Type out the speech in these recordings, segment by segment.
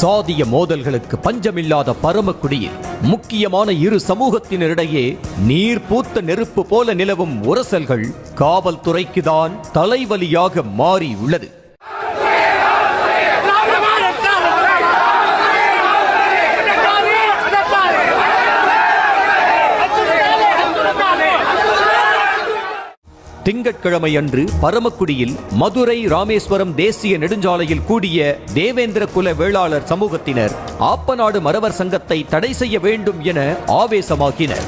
சாதிய மோதல்களுக்கு பஞ்சமில்லாத பரமக்குடியில் முக்கியமான இரு சமூகத்தினரிடையே நீர் பூத்த நெருப்பு போல நிலவும் உரசல்கள் காவல்துறைக்குதான் தலைவலியாக மாறி உள்ளது. திங்கட்கிழமை அன்று பரமக்குடியில் மதுரை ராமேஸ்வரம் தேசிய நெடுஞ்சாலையில் கூடிய தேவேந்திர குல வேளாளர் சமூகத்தினர் ஆப்பநாடு மறவர் சங்கத்தை தடை செய்ய வேண்டும் என ஆவேசமாக்கினர்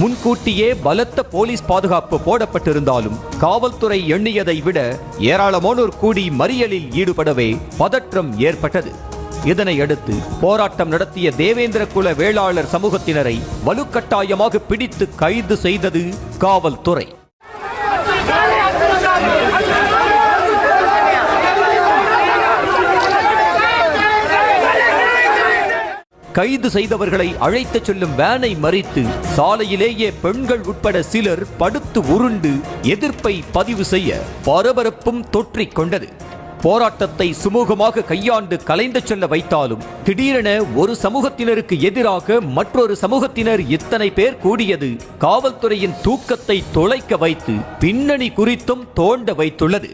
முன்கூட்டியே பலத்த போலீஸ் பாதுகாப்பு போடப்பட்டிருந்தாலும் காவல்துறை எண்ணியதை விட ஏராளமானோர் கூடி மறியலில் ஈடுபடவே பதற்றம் ஏற்பட்டது. இதனையடுத்து போராட்டம் நடத்திய தேவேந்திர குல வேளாளர் சமூகத்தினரை வலுக்கட்டாயமாக பிடித்து கைது செய்தது காவல்துறை. கைது செய்தவர்களை அழைத்துச் செல்லும் வேனை மறித்து சாலையிலேயே பெண்கள் உட்பட சிலர் படுத்து உருண்டு எதிர்ப்பை பதிவு செய்ய பரபரப்பும் தொற்றிக் கொண்டது. போராட்டத்தை சுமூகமாக கையாண்டு கலைந்து செல்ல வைத்தாலும் திடீரென ஒரு சமூகத்தினருக்கு எதிராக மற்றொரு சமூகத்தினர் இத்தனை பேர் கூடியது காவல்துறையின் தூக்கத்தை தொலைக்க வைத்து பின்னணி குறித்தும் தோண்ட வைத்துள்ளது.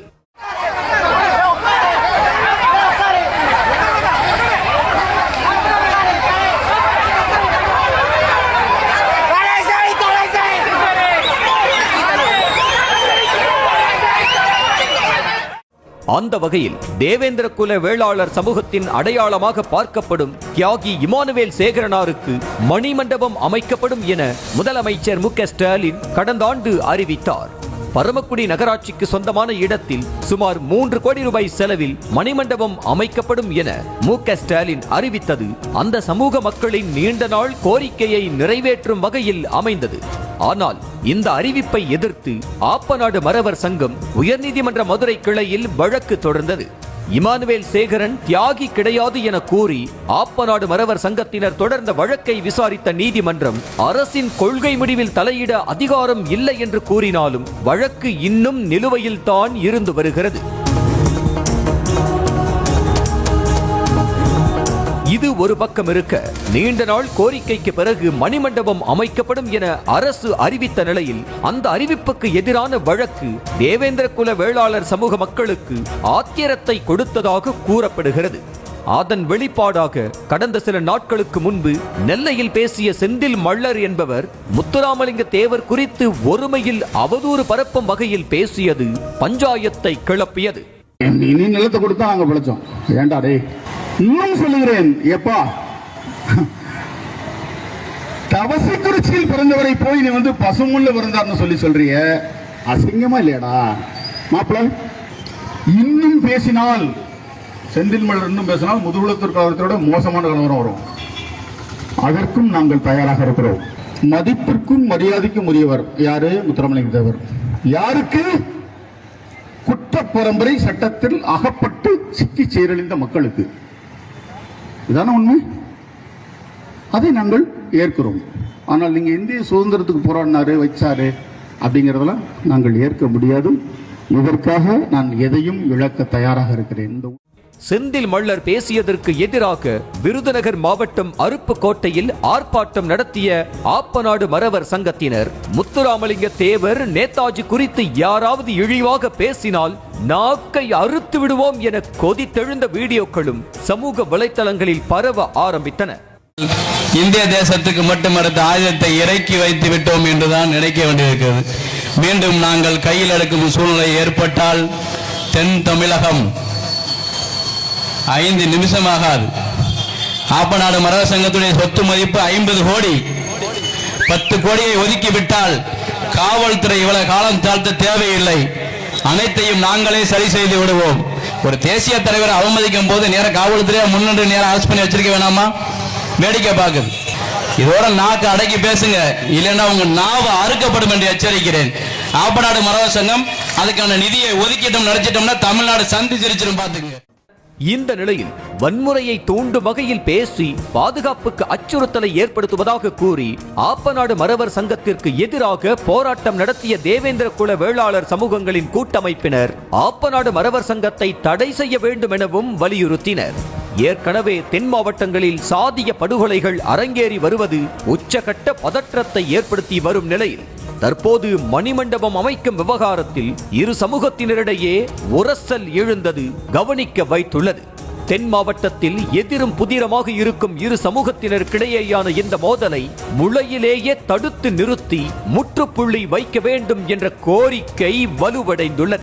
அந்த வகையில் தேவேந்திர குல வேளாளர் சமூகத்தின் அடையாளமாக பார்க்கப்படும் தியாகி இமானுவேல் சேகரனாருக்கு மணிமண்டபம் அமைக்கப்படும் என முதலமைச்சர் மு ஸ்டாலின் கடந்த ஆண்டு அறிவித்தார். பரமக்குடி நகராட்சிக்கு சொந்தமான இடத்தில் சுமார் மூன்று கோடி ரூபாய் செலவில் மணிமண்டபம் அமைக்கப்படும் என மு ஸ்டாலின் அறிவித்தது. அந்த சமூக மக்களின் நீண்ட நாள் கோரிக்கையை நிறைவேற்றும் வகையில் அமைந்தது. ஆனால் இந்த அறிவிப்பை எதிர்த்து ஆப்பநாடு மறவர் சங்கம் உயர்நீதிமன்ற மதுரை கிளையில் வழக்கு தொடர்ந்தது. இமானுவேல் சேகரன் தியாகி கிடையாது என கூறி ஆப்பநாடு மறவர் சங்கத்தினர் தொடர்ந்த வழக்கை விசாரித்த நீதிமன்றம் அரசின் கொள்கை முடிவில் தலையிட அதிகாரம் இல்லை என்று கூறினாலும் வழக்கு இன்னும் நிலுவையில் தான் இருந்து வருகிறது. இது ஒரு பக்கம் இருக்க நீண்ட நாள் கோரிக்கைக்கு பிறகு மணிமண்டபம் அமைக்கப்படும் என அரசு அறிவித்த நிலையில் அந்த அறிவிப்புக்கு எதிரான வழக்கு தேவேந்திர குல வேளாளர் சமூக மக்களுக்கு ஆத்திரத்தை கொடுத்ததாக கூறப்படுகிறது. அதன் வெளிப்பாடாக கடந்த சில நாட்களுக்கு முன்பு நெல்லையில் பேசிய செந்தில் மள்ளர் என்பவர் முத்துராமலிங்க தேவர் குறித்து ஒருமையில் அவதூறு பரப்பும் வகையில் பேசியது பஞ்சாயத்தை கிளப்பியது. நிலத்தை கொடுத்தா நாங்க பிழைச்சோம். ஏண்டா டே இன்னும் சொல்லுகிறேன் எப்பா. தவசிக்குறிச்சியில் பிறந்தவரை போய் நீ வந்து பசுமுள்ள பிறந்தார்னு சொல்லி சொல்றிய அசிங்கமா இல்லையாடா? மாப்பிள இன்னும் பேசினால் செந்தில் மலர் இன்னும் பேசினால் முதுகுலத்தூர் கலவரத்தோட மோசமான கலவரம் வரும். அதற்கும் நாங்கள் தயாராக இருக்கிறோம். மதிப்பிற்கும் மரியாதைக்கும் உரியவர் யாரு? முத்துராமலிங்க தேவர். யாருக்கு? குற்ற பரம்பரை சட்டத்தில் அகப்பட்டு சிக்கி சீரழிந்த மக்களுக்கு. இதான உண்மை? அதை நாங்கள் ஏற்கிறோம். ஆனால் நீங்கள் இந்திய சுதந்திரத்துக்கு போராடினாரு வச்சாரு அப்படிங்கிறதெல்லாம் நாங்கள் ஏற்க முடியாது. இதற்காக நான் எதையும் இழக்க தயாராக இருக்கிறேன். செந்தில் மள்ளர் பேசியதற்கு எதிராக விருதுநகர் மாவட்டம் அருப்புக்கோட்டையில் ஆர்ப்பாட்டம் நடத்திய ஆப்பநாடு மறவர் சங்கத்தினர் முத்துராமலிங்க தேவர் நேதாஜி குறித்து யாராவது இழிவாக பேசினால் நாக்கை அறுத்து விடுவோம் என கொதித்தெழுந்த வீடியோக்களும் சமூக வலைத்தளங்களில் பரவ ஆரம்பித்தன. இந்திய தேசத்துக்கு மட்டும் அடுத்த ஆயுதத்தை இறக்கி வைத்து விட்டோம் என்றுதான் நினைக்க வேண்டியிருக்கிறது. மீண்டும் நாங்கள் கையில் எடுக்கும் சூழ்நிலை ஏற்பட்டால் தென் தமிழகம் ஐந்து நிமிஷமாகாது. ஆப்பநாடு மரத சங்கத்துடைய சொத்து மதிப்பு ஐம்பது கோடி. பத்து கோடியை ஒதுக்கி விட்டால் காவல்துறை இவ்வளவு காலம் தாழ்த்த தேவையில்லை. அனைத்தையும் நாங்களே சரி செய்து விடுவோம். ஒரு தேசிய தலைவரை அவமதிக்கும் போது நேர காவல்துறையா முன்னின்று நேரம் அரசு பண்ணி வச்சிருக்க வேணாமா? வேடிக்கை பார்க்குது. இதோட நாக்கு அடக்கி பேசுங்க. இல்லைன்னா உங்க நாவை அறுக்கப்படும் என்று எச்சரிக்கிறேன். ஆப்பநாடு மரவ சங்கம் அதுக்கான நிதியை ஒதுக்கிட்டோம் நினைச்சிட்டோம்னா தமிழ்நாடு சந்தி சிரிச்சிடும் பாத்துங்க இந்த நிலையில் வன்முறையை தூண்டும் வகையில் பேசி பாதுகாப்புக்கு அச்சுறுத்தலை ஏற்படுத்துவதாக கூறி ஆப்பநாடு மறவர் சங்கத்திற்கு எதிராக போராட்டம் நடத்திய தேவேந்திர குல வேளாளர் சமூகங்களின் கூட்டமைப்பினர் ஆப்பநாடு மறவர் சங்கத்தை தடை செய்ய வேண்டும் எனவும் வலியுறுத்தினர். ஏற்கனவே தென் மாவட்டங்களில் சாதிய படுகொலைகள் அரங்கேறி வருவது உச்சகட்ட பதற்றத்தை ஏற்படுத்தி வரும் நிலையில் தற்போது மணிமண்டபம் அமைக்கும் விவகாரத்தில் இரு சமூகத்தினரிடையே உரசல் எழுந்தது கவனிக்க வைத்துள்ளது. தென் மாவட்டத்தில் எதிரும் புதிரமாக இருக்கும் இரு சமூகத்தினருக்கிடையேயான இந்த மோதலை முளையிலேயே தடுத்து நிறுத்தி முற்றுப்புள்ளி வைக்க வேண்டும் என்ற கோரிக்கை வலுவடைந்துள்ளது.